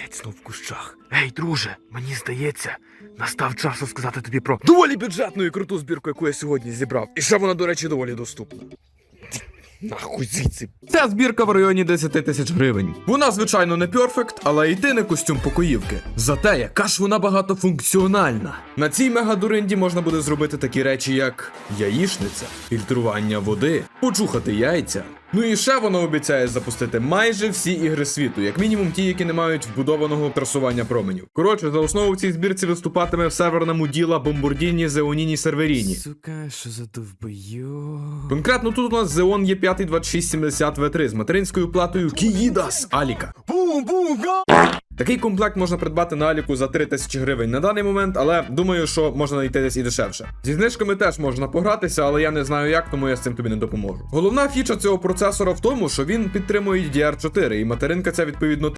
Яйцно в кущах. Ей, друже, мені здається, настав час розказати тобі про доволі бюджетну і круту збірку, яку я сьогодні зібрав. І ще вона, до речі, доволі доступна. Нахуй звідси. Ця збірка в районі 10 тисяч гривень. Вона, звичайно, не перфект, але і ти не костюм покоївки. Зате яка ж вона багатофункціональна. На цій мегадуринді можна буде зробити такі речі, як яєчниця, фільтрування води, почухати яйця. Ну і ще воно обіцяє запустити майже всі ігри світу, як мінімум ті, які не мають вбудованого трасування променів. Коротше, за основу в цій збірці виступатиме в серверному діла Бомбурдіні Зеоніні Серверіні. Сука, що за довбою. Конкретно тут у нас Зеон є 5 2670 v 3 з материнською платою Кіїдас Аліка. Такий комплект можна придбати на Аліку за 3000 гривень на даний момент, але думаю, що можна знайти десь і дешевше. Зі знижками теж можна погратися, але я не знаю як, тому я з цим тобі не допоможу. Головна фіча цього процесора в тому, що він підтримує DDR4, і материнка ця відповідно